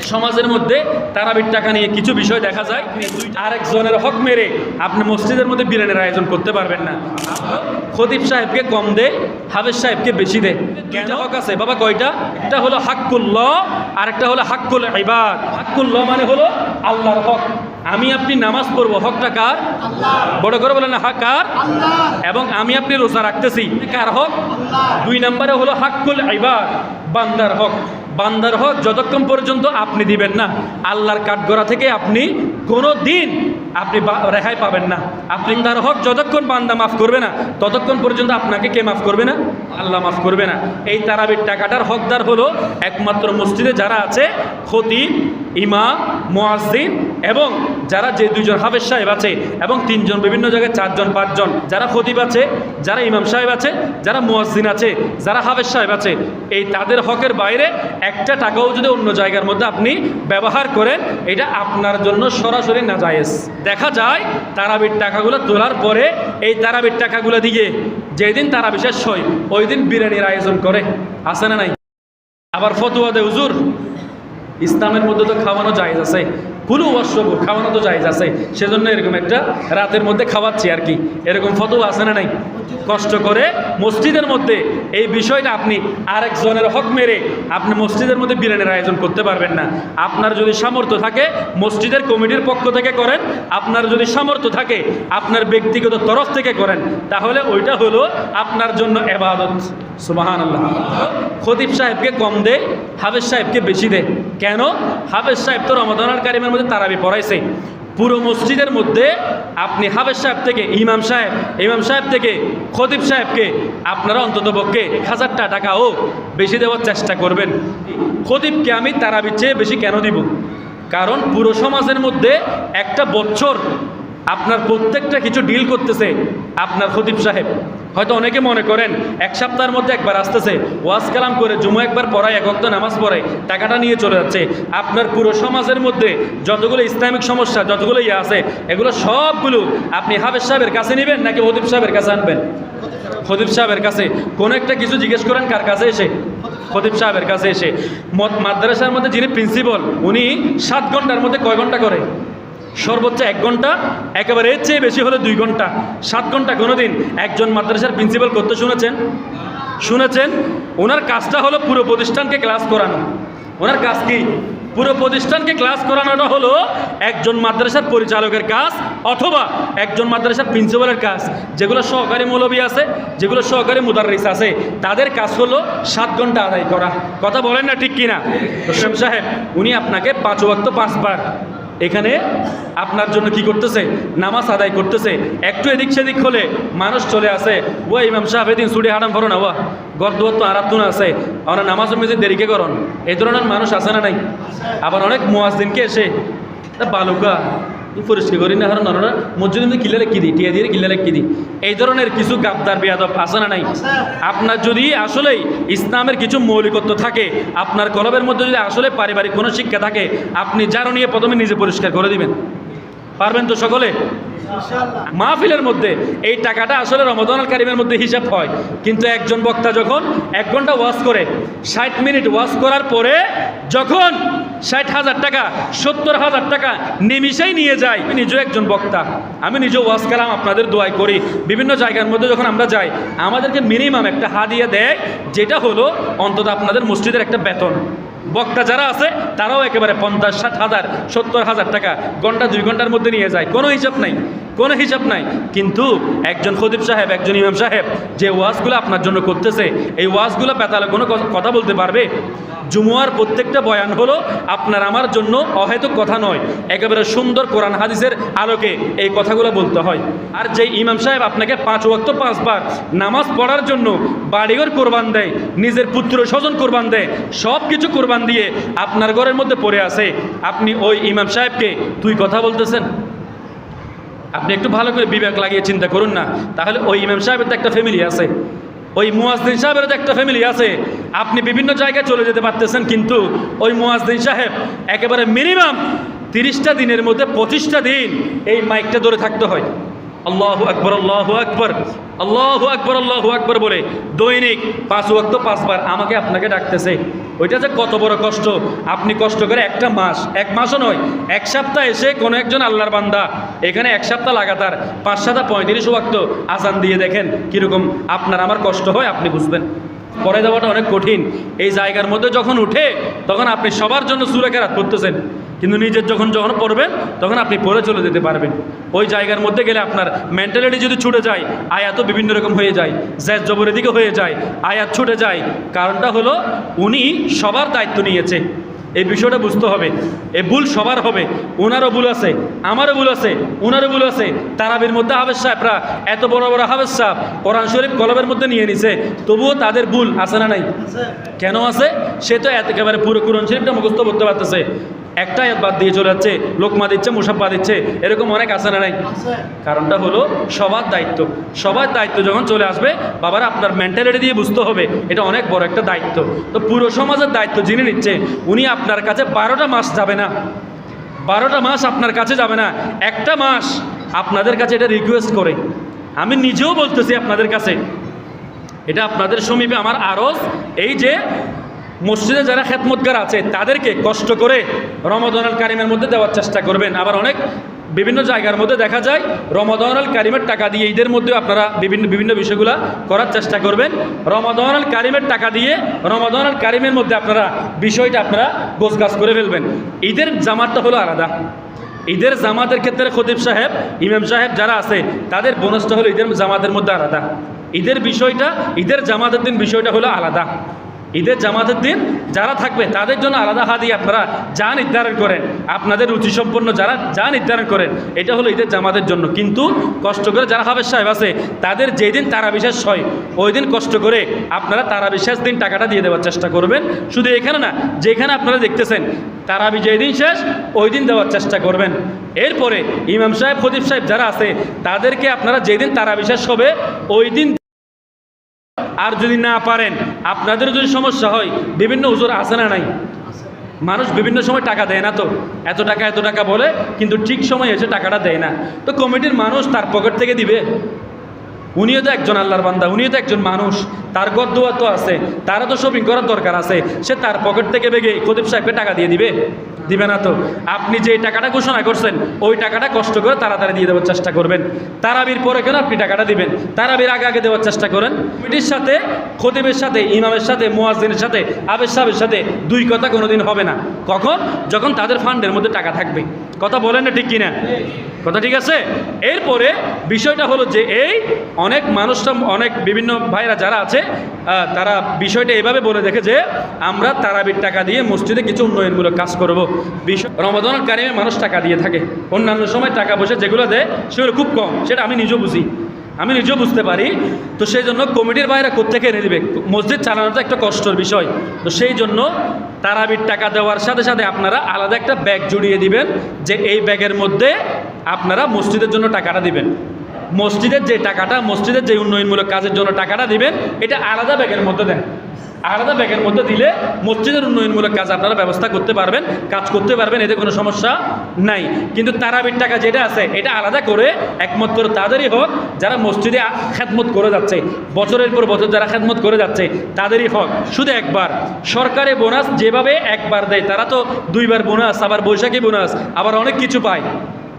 সমাজের মধ্যে তারাবির টাকা নিয়ে কিছু বিষয় দেখা যায়, আরেকজনের হক মেরে আপনি মসজিদের মধ্যে বিরিয়ানির আয়োজন করতে পারবেন না। খতিব সাহেবকে কম দে, হাফেজ সাহেবকে বেশি দে। দুইটা হক আছে। বাবা, কয়টা? একটা হলো হাক্কুল্লাহ আর একটা হলো হাক্কুল ইবাদ। হাক্কুল্লাহ মানে হলো আল্লাহর হক। আমি আপনি নামাজ পড়ব, হকটা কার? বড় করে বলেন হক কার? এবং আমি আপনি রোজা রাখতেছি, কার হক? দুই নম্বরে হলো হাক্কুল ইবাদ, বান্দার হক। বান্দার হক যতক্ষণ পর্যন্ত আপনি দিবেন না, আল্লাহর কাঠগড়া থেকে আপনি কোনো দিন আপনি রেহাই পাবেন না। আপনি তার হক যতক্ষণ বান্দা মাফ করবে না, ততক্ষণ পর্যন্ত আপনাকে কে মাফ করবে না? আল্লাহ মাফ করবে না। এই তারাবির টাকাটার হকদার হলো একমাত্র মসজিদে যারা আছে, খতিব, ইমাম, মোয়াজ্জিন এবং যারা যে দুইজন হাফেজ সাহেব আছে এবং তিনজন বিভিন্ন জায়গায় চারজন, পাঁচজন, যারা খতিব আছে, যারা ইমাম সাহেব আছে, যারা মুয়াজ্জিন আছে, যারা হাফেজ সাহেব আছে, এই তাদের হকের বাইরে একটা টাকাও যদি অন্য জায়গার মধ্যে আপনি ব্যবহার করেন, এটা আপনার জন্য সরাসরি না জায়েজ। দেখা যায় তারাবির টাকাগুলো তোলার পরে এই তারাবির টাকাগুলো দিয়ে যেদিন তারা বিশেষ হয়, ওই দিন বিরিয়ানির আয়োজন করে। আছে না নাই? আবার ফতুয়া দে হুজুর? ইসলামের মধ্যে তো খাওয়ানো জায়েজ আছে। কুলু অশ্বব খাওয়ানো তো জায়েজ আছে। সেজন্য এরকম একটা রাতের মধ্যে খাওয়াচ্ছি আর কি। এরকম ফতোয়া আছে না নাই? কষ্ট করে মসজিদের মধ্যে এই বিষয়টা আপনি আরেকজনের হক মেরে আপনি মসজিদের মধ্যে বিরিয়ানির আয়োজন করতে পারবেন না। আপনার যদি সামর্থ্য থাকে, মসজিদের কমিটির পক্ষ থেকে করেন। আপনার যদি সামর্থ্য থাকে, আপনার ব্যক্তিগত তরফ থেকে করেন। তাহলে ওইটা হলো আপনার জন্য এবাদত। সুবাহান আল্লাহ খতিব সাহেবকে কম দে, হাফেজ সাহেবকে বেশি দে। কেন? হাফেজ সাহেব তো রমদানার কারিমের মধ্যে তারাবি পড়াইছে। পুরো মসজিদের মধ্যে আপনি হাফেজ সাহেব থেকে ইমাম সাহেব ইমাম সাহেব থেকে খতিব সাহেবকে আপনারা অন্তত পক্ষে এক হাজারটা টাকা ও বেশি দেওয়ার চেষ্টা করবেন। খতিবকে আমি তারাবির চেয়ে বেশি কেন দিব? কারণ পুরো সমাজের মধ্যে একটা বছর আপনার প্রত্যেকটা কিছু ডিল করতেছে। আপনার খতিব সাহেব, হয়তো অনেকে মনে করেন এক সপ্তাহের মধ্যে একবার আসতেছে, ওয়াজ কালাম করে জুমো একবার পড়ায়, এক অক্ত নামাজ পড়ায়, টাকাটা নিয়ে চলে যাচ্ছে। আপনার পুরো সমাজের মধ্যে যতগুলো ইসলামিক সমস্যা, যতগুলো ইয়ে আছে, এগুলো সবগুলো আপনি হাফেজ সাহেবের কাছে নেবেন নাকি হদিব সাহেবের কাছে আনবেন? খতিব সাহেবের কাছে। কোনো একটা কিছু জিজ্ঞেস করেন, কার কাছে এসে? খতিব সাহেবের কাছে এসে। মাদ্রাসার মধ্যে যিনি প্রিন্সিপাল উনি সাত ঘণ্টার মধ্যে কয় ঘণ্টা করে? সর্বোচ্চ এক ঘণ্টা একেবারে এর চেয়ে বেশি হলে দুই ঘণ্টা সাত ঘণ্টা কোনো দিন একজন মাদ্রাসার প্রিন্সিপাল করতে শুনেছেন? শুনেছেন? ওনার কাজটা হলো পুরো প্রতিষ্ঠানকে ক্লাস করানো। ওনার কাজ কি? পুরো প্রতিষ্ঠানকে ক্লাস করানোটা হলো একজন মাদ্রাসার পরিচালকের কাজ অথবা একজন মাদ্রাসার প্রিন্সিপালের কাজ। যেগুলো সহকারী মৌলবী আছে যেগুলো সহকারী মুদারিস আছে তাদের কাজ হলো সাত ঘণ্টা আদায় করা। কথা বলেন না ঠিক কিনা? হোসেন সাহেব উনি আপনাকে পাঁচ ওয়াক্ত পাঁচবার এখানে আপনার জন্য কি করতেছে? নামাজ আদায় করতেছে। একটু এদিক সেদিক হলে মানুষ চলে আসে। ও ইমাম সাহেব এদিন হারাম করো না ওয়া গর দুয়ার আছে। আমরা নামাজ মেজে দেরিকে করন? এই ধরনের মানুষ আসে না নাই? আবার অনেক মোয়াজদিনকে এসে? "তা বালুকা। পরিষ্কার করি না হারণ না মসজিদ মধ্যে কিলে লেখি দিই টিয়া দিয়ে কিলে লেখি দিই এই ধরনের কিছু গাবদার বেয়াদব আছে না নাই? আপনার যদি আসলেই ইসলামের কিছু মৌলিকত্ব থাকে আপনার কলবের মধ্যে যদি আসলে পারিবারিক কোনো শিক্ষা থাকে আপনি যারও নিয়ে প্রথমে নিজে পরিষ্কার করে দিবেন। পারবেন তো সকলে? মাহফিলের মধ্যে এই টাকাটা আসলে রমদানুল কারিমের মধ্যে হিসাব হয়। কিন্তু একজন বক্তা যখন এক ঘণ্টা ওয়াশ করে ষাট মিনিট ওয়াশ করার পরে যখন ষাট হাজার টাকা, সত্তর হাজার টাকা নিমিশেই নিয়ে যায়। আমি নিজেও একজন বক্তা। আমি নিজেও ওয়াজ কালাম, আপনাদের দোয়াই করি। বিভিন্ন জায়গার মধ্যে যখন আমরা যাই, আমাদেরকে মিনিমাম একটা হাদিয়া দেয়, যেটা হলো অন্তত আপনাদের মসজিদের একটা বেতন। বক্তা যারা আছে, তারাও একেবারে পঞ্চাশ, ষাট হাজার, সত্তর হাজার টাকা ঘণ্টা, দুই ঘণ্টার মধ্যে নিয়ে যায়। কোনো হিসাব নাই। কোনো হিসাব নাই। কিন্তু একজন খদিব সাহেব, একজন ইমাম সাহেব যে ওয়াজগুলো আপনার জন্য করতেছে, এই ওয়াজগুলো পেতালে কোনো কথা বলতে পারবে? জুমুয়ার প্রত্যেকটা বয়ান হলো, আপনার আমার জন্য অহেতুক কথা নয়। একেবারে সুন্দর কোরআন হাদিসের আলোকে এই কথাগুলো বলতে হয়। আর যে ইমাম সাহেব আপনাকে পাঁচ ওয়াক্ত পাঁচবার নামাজ পড়ার জন্য বাড়িঘর কোরবান দেয়, নিজের পুত্র স্বজন কোরবান দেয় সব কিছু কোরবান দিয়ে আপনার ঘরের মধ্যে পড়ে আছে, আপনি ওই ইমাম সাহেবকে তুই কথা বলতেছেন? আপনি একটু ভালো করে বিবেক লাগিয়ে চিন্তা করুন না। তাহলে ওই ইমাম সাহেবের তো একটা ফ্যামিলি আছে। ওই মুয়াজদিন সাহেবের তো একটা ফ্যামিলি আছে। আপনি বিভিন্ন জায়গায় চলে যেতে পারতেছেন, কিন্তু ওই মুয়াজদিন সাহেব একেবারে মিনিমাম তিরিশটা দিনের মধ্যে পঁচিশটা দিন এই মাইকটা ধরে থাকতে হয়। আল্লাহ আকবর আল্লাহ আকবর আল্লাহ আকবর আল্লাহ আকবর বলে, দৈনিক পাঁচ ওয়াক্ত পাঁচবার আমাকে আপনাকে ডাকতেছে। ওইটা যে কত বড় কষ্ট। আপনি কষ্ট করে একটা মাস, এক মাসও নয়, এক সপ্তাহ এসে কোনো একজন আল্লাহর বান্দা, এখানে এক সপ্তাহ লাগাতার পাঁচ সাতা পঁয়ত্রিশ ওয়াক্ত আজান দিয়ে দেখেন কীরকম আপনার আমার কষ্ট হয়, আপনি বুঝবেন। পরে দেওয়াটা অনেক কঠিন। এই জায়গার মধ্যে যখন উঠে, তখন আপনি সবার জন্য সুরেখারাত করতেছেন কিন্তু নিজের যখন যখন পড়বেন, তখন আপনি পড়ে চলে যেতে পারবেন। ওই জায়গার মধ্যে গেলে আপনার মেন্টালিটি যদি ছুটে যায়, আয়াত বিভিন্ন রকম হয়ে যায় জ্যাজ জবরের দিকে হয়ে যায়, আয়াত ছুটে যায়। কারণটা হলো, উনি সবার দায়িত্ব নিয়েছে। এই বিষয়টা বুঝতে হবে। এ ভুল সবার হবে। ওনারও ভুল আছে আমারও ভুল আছে ওনারও ভুল আছে। তারাবির মধ্যে হাফেজ সাহেবরা এত বড় বড় হাফেজ সাহেব কোরআন শরীফ কলবের মধ্যে নিয়ে নিছে তবুও তাদের ভুল আছে না নাই? কেন আছে? সে তো এতকেবারে একেবারে পুরো কোরআন শরীফটা মুখস্থ করতে পারতেছে। একটা আয়াত বাদ দিয়ে চলে যাচ্ছে, লোকমা দিচ্ছে মুসাফা দিচ্ছে, এরকম অনেক আছে না নাই? কারণটা হলো সবার দায়িত্ব। সবার দায়িত্ব যখন চলে আসবে, বাবার আপনার মেন্টালিটি দিয়ে বুঝতে হবে, এটা অনেক বড় একটা দায়িত্ব। তো পুরো সমাজের দায়িত্ব যিনি নিচ্ছে, উনি আপনার কাছে বারোটা মাস যাবে না। বারোটা মাস আপনার কাছে যাবে না। একটা মাস আপনাদের কাছে এটা রিকোয়েস্ট করে। আমি নিজেও বলতেছি আপনাদের কাছে, এটা আপনাদের সমীপে আমার আরজ, এই যে মসজিদে যারা খেতমতগার আছে, তাদেরকে কষ্ট করে রমদানুল কারিমের মধ্যে দেওয়ার চেষ্টা করবেন। আবার অনেক বিভিন্ন জায়গার মধ্যে দেখা যায় রমদানুল কারিমের টাকা দিয়ে ঈদের মধ্যেও আপনারা বিভিন্ন বিভিন্ন বিষয়গুলো করার চেষ্টা করবেন। রমদানুল কারিমের টাকা দিয়ে রমদানুল কারিমের মধ্যে আপনারা বিষয়টা আপনারা গোছগাছ করে ফেলবেন। ঈদের জামাতটা হলো আলাদা। ঈদের জামাতের ক্ষেত্রে খতিব সাহেব, ইমাম সাহেব যারা আছে, তাদের বোনাসটা হলো ঈদের জামাতের মধ্যে আলাদা। ঈদের বিষয়টা, ঈদের জামাতের দিন বিষয়টা হলো আলাদা। ঈদের জামাতের দিন যারা থাকবে, তাদের জন্য আলাদা হাদি আপনারা যা নির্ধারণ করেন, আপনাদের রুচিসম্পন্ন যারা যা নির্ধারণ করেন, এটা হলো ঈদের জামাতের জন্য। কিন্তু কষ্ট করে যারা হাবের সাহেব আছে, তাদের যেই দিন তারা বিশ্বাস হয় ওই দিন কষ্ট করে আপনারা তারা বিশ্বাস দিন টাকাটা দিয়ে দেওয়ার চেষ্টা করবেন। শুধু এখানে না, যেখানে আপনারা দেখতেছেন তারাবি যেই দিন শেষ ওই দিন দেওয়ার চেষ্টা করবেন। এরপরে ইমাম সাহেব, খতিব সাহেব যারা আছে, তাদেরকে আপনারা যেদিন তারা বিশ্বাস হবে ওই দিন আর যদি না পারেন আপনাদের যদি সমস্যা হয়, বিভিন্ন উজোর আছে না নাই? মানুষ বিভিন্ন সময় টাকা দেয় না তো। এত টাকা এত টাকা বলে, কিন্তু ঠিক সময় এসে টাকাটা দেয় না। তো কমিটির মানুষ তার পকেট থেকে দিবে। উনিও তো একজন আল্লাহর বান্দা, উনিও তো একজন মানুষ। তার গদ্দুয়া তো আছে তারা তো শপিং করার দরকার আছে। সে তার পকেট থেকে বেগে কদিপ সাহেবকে টাকা দিয়ে দিবে। দিবে না তো। আপনি যে টাকাটা ঘোষণা করছেন, ওই টাকাটা কষ্ট করে তাড়াতাড়ি দিয়ে দেওয়ার চেষ্টা করবেন। তারাবির পরে কেন আপনি টাকাটা দিবেন? তারাবির আগে আগে দেওয়ার চেষ্টা করেন। কমিটির সাথে, খতিবের সাথে, ইমামের সাথে মোয়াজিনের সাথে, আবেদ সাহেবের সাথে দুই কথা কোনোদিন হবে না। কখন? যখন তাদের ফান্ডের মধ্যে টাকা থাকবে। কথা বলেন না ঠিক কিনা? কথা ঠিক আছে? এরপরে বিষয়টা হলো যে এই অনেক মানুষরা অনেক বিভিন্ন ভাইরা যারা আছে তারা বিষয়টা এভাবে বলে দেখে যে আমরা তারাবির টাকা দিয়ে মসজিদে কিছু উন্নয়নমূলক কাজ করব। বিষয় রমাদন কারিমে মানুষ টাকা দিয়ে থাকে। অন্যান্য সময় টাকা পয়সা যেগুলো দেয়, সেগুলো খুব কম। সেটা আমি নিজেও বুঝি। আমি নিজেও বুঝতে পারি। তো সেই জন্য কমিটির বাইরে কোথেকে এনে দিবে? মসজিদ চালানোটা একটা কষ্টের বিষয়। তো সেই জন্য তারাবির টাকা দেওয়ার সাথে সাথে আপনারা আলাদা একটা ব্যাগ জুড়িয়ে দিবেন যে এই ব্যাগের মধ্যে আপনারা মসজিদের জন্য টাকাটা দিবেন। মসজিদের যে টাকাটা, মসজিদের যে উন্নয়নমূলক কাজের জন্য টাকাটা দিবেন, এটা আলাদা ব্যাগের মধ্যে দেন। আলাদা ব্যাগের মধ্যে দিলে মসজিদের উন্নয়নমূলক কাজ আপনারা ব্যবস্থা করতে পারবেন, কাজ করতে পারবেন, এতে কোনো সমস্যা নাই। কিন্তু তারাবির টাকা যেটা আছে, এটা আলাদা করে একমাত্র তাদেরই হোক, যারা মসজিদে খেদমত করে যাচ্ছে, বছরের পর বছর যারা খেদমত করে যাচ্ছে, তাদেরই হক। শুধু একবার, সরকারি বোনাস যেভাবে একবার দেয়, তারা তো দুইবার বোনাস, আবার বৈশাখী বোনাস, আবার অনেক কিছু পায়।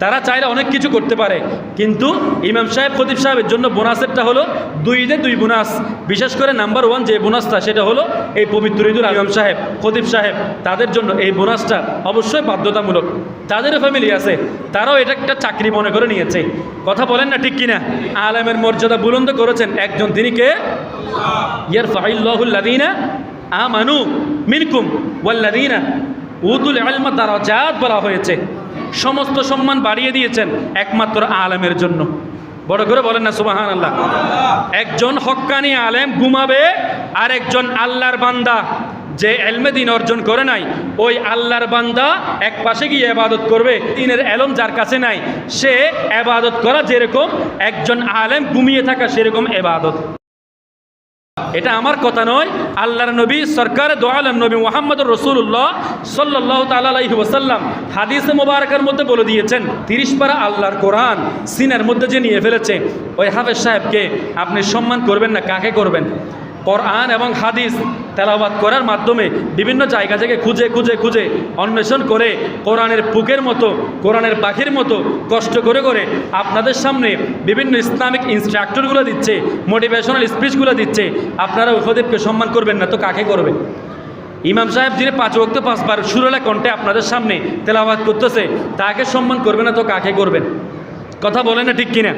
তারা চাইলে অনেক কিছু করতে পারে। কিন্তু ইমাম সাহেব, খতিব সাহেবের জন্য বোনাসেরটা হলো দুই ঈদে দুই বোনাস। বিশেষ করে নাম্বার ওয়ান যে বোনাসটা, সেটা হলো এই পবিত্র ঈদুল ইমাম সাহেব, খতিব সাহেব, তাদের জন্য এই বোনাসটা অবশ্যই বাধ্যতামূলক। তাদেরও ফ্যামিলি আছে, তারাও এটা একটা চাকরি মনে করে নিয়েছে। কথা বলেন না ঠিক কিনা? আলেমের মর্যাদা বুলন্দ করেছেন একজন, তিনি কে? ইয়ার ফাইল্লাহুল্লাদিনা আমানু মিনকুম ওয়াল্লাদিনা উদুল আলমা দারাজাত বলা হয়েছে। সমস্ত সম্মান বাড়িয়ে দিয়েছেন একমাত্র আলেমের জন্য। বড় করে বলেন না সুবাহান আল্লাহ একজন হক্কানি আলেম ঘুমাবে আর একজন আল্লাহর বান্দা যে এলমে দিন অর্জন করে নাই, ওই আল্লাহর বান্দা এক পাশে গিয়ে এবাদত করবে, দিনের এলম যার কাছে নাই, সে এবাদত করা যেরকম, একজন আলেম ঘুমিয়ে থাকা সেরকম এবাদত এটা আমার কথা নয়, আল্লাহর নবী, সরকার দোয়াল নবী মোহাম্মদ রসুল্লাহ সাল্লাহ তালাহি ওসাল্লাম হাদিসে মোবারকের মধ্যে বলে দিয়েছেন, তিরিশ পারা আল্লাহর কোরআন সিনের মধ্যে যে নিয়ে ফেলেছে, ওই হাফেজ সাহেবকে আপনি সম্মান করবেন না, কাকে করবেন? কোরআন এবং হাদিস তেলাবাদ করার মাধ্যমে বিভিন্ন জায়গা থেকে খুঁজে খুঁজে খুঁজে অন্বেষণ করে কোরআনের পুকের মতো, কোরআনের পাখির মতো কষ্ট করে করে আপনাদের সামনে বিভিন্ন ইসলামিক ইনস্ট্রাক্টরগুলো দিচ্ছে, মোটিভেশনাল স্পিচগুলো দিচ্ছে। আপনারা উপদেবকে সম্মান করবেন না, তো কাকে করবেন ইমাম সাহেব যিনি পাঁচ ওয়াক্ত, পাঁচবার সুরলা কণ্ঠে আপনাদের সামনে তেলাবাদ করতেছে, তাকে সম্মান করবে না, তো কাকে করবেন? কথা বলেন না ঠিক কিনা?